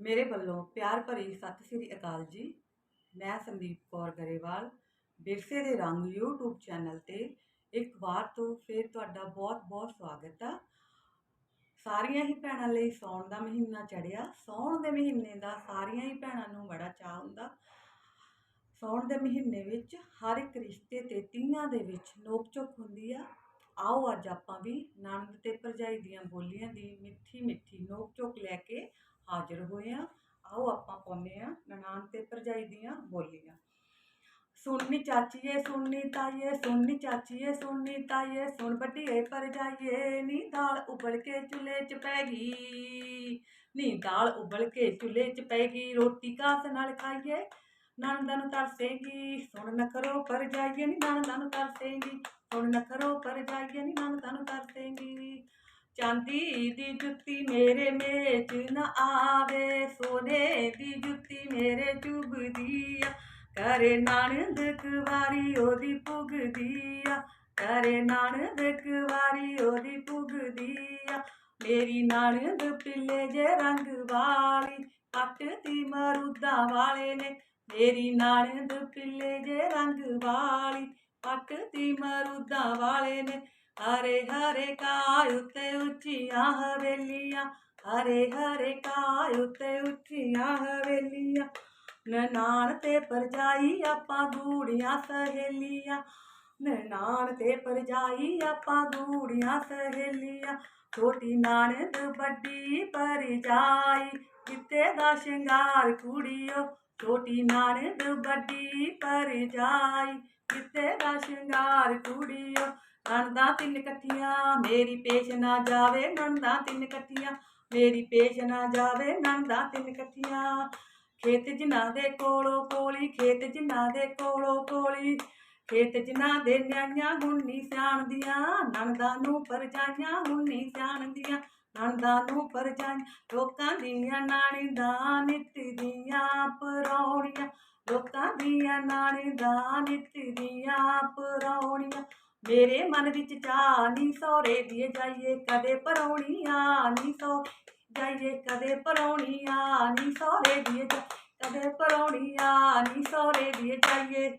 ਮੇਰੇ ਵੱਲੋਂ ਪਿਆਰ ਭਰੀ ਸਤਿ ਸ੍ਰੀ ਅਕਾਲ ਜੀ। ਮੈਂ ਸੰਦੀਪ ਕੌਰ ਗਰੇਵਾਲ, ਵਿਰਸੇ ਦੇ ਰੰਗ YouTube ਚੈਨਲ ਤੇ ਇੱਕ ਵਾਰ ਤੋਂ ਫਿਰ ਤੁਹਾਡਾ ਬਹੁਤ-ਬਹੁਤ ਸਵਾਗਤ ਆ। ਸਾਰੀਆਂ ਹੀ ਭੈਣਾਂ ਲਈ ਸੌਣ ਦਾ ਮਹੀਨਾ ਚੜਿਆ ਸੌਣ ਦੇ ਮਹੀਨੇ ਦਾ ਸਾਰੀਆਂ ਹੀ ਭੈਣਾਂ ਨੂੰ ਬੜਾ ਚਾਅ ਹੁੰਦਾ। ਸੌਣ ਦੇ ਮਹੀਨੇ ਵਿੱਚ ਹਰ ਇੱਕ ਰਿਸ਼ਤੇ ਤੇ ਤੀਆਂ ਦੇ ਵਿੱਚ ਨੋਕ ਝੋਕ ਹੁੰਦੀ ਆ। ਆਓ ਅੱਜ ਆਪਾਂ ਵੀ ਨੰਦ ਤੇ ਭਰਜਾਈ ਦੀਆਂ ਬੋਲੀਆਂ ਦੀ ਮਿੱਠੀ ਮਿੱਠੀ ਨੋਕ ਝੋਕ ਲੈ ਕੇ ਹਾਜ਼ਰ ਹੋਏ ਆ। ਆਓ ਆਪਾਂ ਪਾਉਂਦੇ ਆ ਨਨਾਣ ਤੇ ਭਰਜਾਈ ਦੀਆਂ ਬੋਲੀਆਂ। ਸੁਣਨੀ ਚਾਚੀਏ ਸੁਣਨੀ ਤਾਈਏ ਸੁਣਨੀ ਚਾਚੀਏ ਸੁਣਨੀ ਤਾਈਏ ਸੁਣ ਵੱਡੀਏ ਭਰਜਾਈਏ, ਨੀ ਦਾਲ ਉਬਲ ਕੇ ਚੁੱਲ੍ਹੇ 'ਚ ਪੈ ਗਈ। ਨੀ ਦਾਲ ਉਬਲ ਕੇ ਚੁੱਲ੍ਹੇ 'ਚ ਪੈ ਗਈ, ਰੋਟੀ ਕਾਸ ਨਾਲ ਖਾਈਏ, ਨਣਦਾਂ ਨੂੰ ਤਰਸੇਗੀ, ਸੁਣ ਨਾ ਕਰੋ ਭਰਜਾਈਏ, ਨੀ ਨਣਦਾਂ ਨੂੰ ਤਰਸੇਗੀ, ਸੁਣ ਨਾ ਕਰੋ ਭਰਜਾਈਏ, ਨੀ ਨਣਦਾਂ ਨੂੰ ਤਰਸੇਗੀ। ਚਾਂਦੀ ਦੀ ਜੁੱਤੀ ਮੇਰੇ ਮੇਚ ਨਾ ਆਵੇ, ਸੋਨੇ ਦੀ ਜੁੱਤੀ ਮੇਰੇ ਚੁਬਦੀ ਆ। ਕਰੇ ਨਾਨਦ ਕੁਵਾਰੀ ਉਹਦੀ ਪੁਗਦੀ ਆ। ਕਰੇ ਨਾਨਦ ਕੁਵਾਰੀ ਉਹਦੀ ਪੁਗਦੀ ਆ। ਮੇਰੀ ਨਾਨਦ ਪਿੱਲੇ ਜੇ ਰੰਗ ਵਾਲੀ ਪੱਟ ਦੀ ਮਰੂਦਾ ਵਾਲੇ ਨੇ। ਮੇਰੀ ਨਾਨਦ ਪਿੱਲੇ ਜੇ ਰੰਗ ਵਾਲੀ ਪੱਟ ਦੀ ਮਰੂਦਾ ਵਾਲੇ ਨੇ। ਹਰੇ ਹਰੇ ਕਾਇ ਉਤੇ ਉੱਚੀਆਂ ਹਵੇਲੀਆਂ ਹਰੇ ਹਰੇ ਕਾਇ ਉਤੇ ਉੱਚੀਆਂ ਹਵੇਲੀਆਂ ਨਨਾਣ ਤੇ ਪਰਜਾਈ ਆਪਾਂ ਗੂੜੀਆਂ ਸਹੇਲੀਆਂ ਨਨਾਣ ਤੇ ਪਰਜਾਈ ਆਪਾਂ ਗੂੜੀਆਂ ਸਹੇਲੀਆਂ ਛੋਟੀ ਨਾਨਦ ਵੱਡੀ ਪਰਜਾਈ ਕਿਤੇ ਦਾ ਸ਼ਿੰਗਾਰ ਕੁੜੀਓ ਛੋਟੀ ਨਾਨਦ ਵੱਡੀ ਪਰਜਾਈ ਕਿਤੇ ਦਾ ਸ਼ਿੰਗਾਰ ਕੁੜੀਓ, ਨਣਦਾਂ ਤਿੰਨ ਕੱਠੀਆਂ ਮੇਰੀ ਪੇਸ਼ ਨਾ ਜਾਵੇ ਨਣਦਾਂ ਤਿੰਨ ਇਕੱਠੀਆਂ, ਮੇਰੀ ਪੇਸ਼ ਨਾ ਜਾਵੇ ਨਣਦਾਂ ਤਿੰਨ ਇਕੱਠੀਆਂ। ਖੇਤ ਜਿਨ੍ਹਾਂ ਦੇ ਕੋਲੋਂ ਕੋਲੀ, ਖੇਤ ਜਿਨ੍ਹਾਂ ਦੇ ਕੋਲੋਂ ਕੋਲੀ, ਖੇਤ ਜਿਨ੍ਹਾਂ ਦੇ ਨਿਆਈਆਂ ਹੁਣੀ ਸਿਆਣਦੀਆਂ ਨਣਦਾਂ ਨੂੰ ਪਰਜਾਈਆਂ ਹੁਣੀ ਸਿਆਣਦੀਆਂ ਨਣਦਾਂ ਨੂੰ ਪਰਜਾਈਆਂ, ਲੋਕਾਂ ਦੀਆਂ ਨਾਣੀ ਦਾ ਨਿੱਤ ਦੀਆਂ, ਪਰੌਣੀਆਂ ਲੋਕਾਂ ਦੀਆਂ ਨਾਣੀ ਦਾ ਦੀਆਂ ਪਰੌਣੀਆਂ ਮੇਰੇ ਮਨ ਵਿੱਚ ਚਾਹ ਨੀ ਸੋਰੇ ਦੀਏ ਜਾਈਏ ਕਦੇ ਪਰੌਣੀਆਂ ਨੀ ਸੋ ਜਾਈਏ ਕਦੇ ਪਰੌਣੀਆਂ ਨੀ ਸੋਰੇ ਦੀਏ ਜਾ ਕਦੇ ਪਰੌਣੀਆਂ ਨੀ ਸੋਰੇ ਦੀਏ ਜਾਈਏ